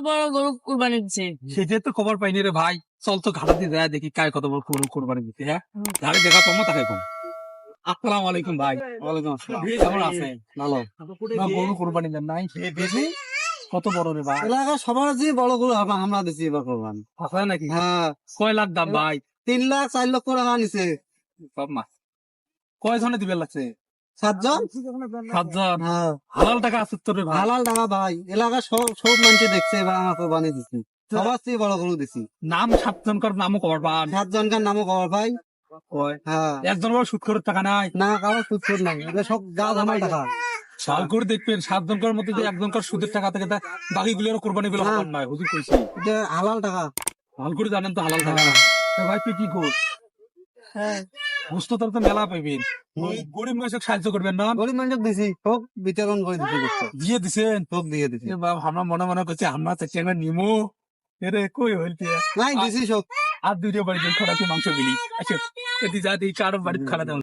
বড় গরু কুরবানি দিচ্ছে সেটা তো খবর পাইনি রে ভাই। চল তো ঘাটাতে যায় দেখি কায় কত বড় গরু কোরবানি দিতে হ্যাঁ? যাকে দেখা পাবো তাকে কম আসসালামু আলাইকুম ভাই। ওয়ালাইকুম আসসালাম। কেমন আছেন? ভালো। না গরু কোরবানি দেন নাই। বেশি। কত বড় রে ভাই? এলাকা সবার যে বড় গরু আমরা দিচ্ছি এবার কোরবান। আছে নাকি? হ্যাঁ। কয় লাখ দাম ভাই? তিন লাখ চার লক্ষ টাকা নিছে। সব মাছ কয় জনে দিবে লাগছে? সাতজন? সাতজন। হ্যাঁ। হালাল টাকা আছে তোর হালাল টাকা ভাই। এলাকা সব সব মানুষ দেখছে এবার আমার কোরবানি দিচ্ছি সবার চেয়ে বড় গরু দিছি। নাম সাতজন কর নামও কবার পান সাতজনকার নামও খবর ভাই। হ্যাঁ। একজন বড় সুদ করার টাকা নাই। না কারও সুদ নাই। সব গা জামাল টাকা। সাল করে দেখবেন সাতজন করার মধ্যে যে একজন সুদের টাকা থেকে তা বাকি গুলো কোরবানি। হবার নয় হুজুর কইছি। এটা হালাল টাকা। ভালো করে জানেন তো হালাল টাকা। হ্যাঁ। ভাই তুই কি কর? হ্যাঁ। বুঝতো তোর তো মেলা পাইবেন। গরিব মানুষকে সাহায্য করবেন না? গরিব মানুষক দিছি হোক বিতরণ করে দিছি দিয়ে দিছেন? হোক দিয়ে দিছি। বাবা আমরা মনে মনে করছি আমরা চাচ্ছি আমরা নিমো। এরে কই হইতে নাই দিছি সব আর দুইটা বাড়ি মাংস বিলি। আচ্ছা যদি যা দিই কারও বাড়ি খারাপ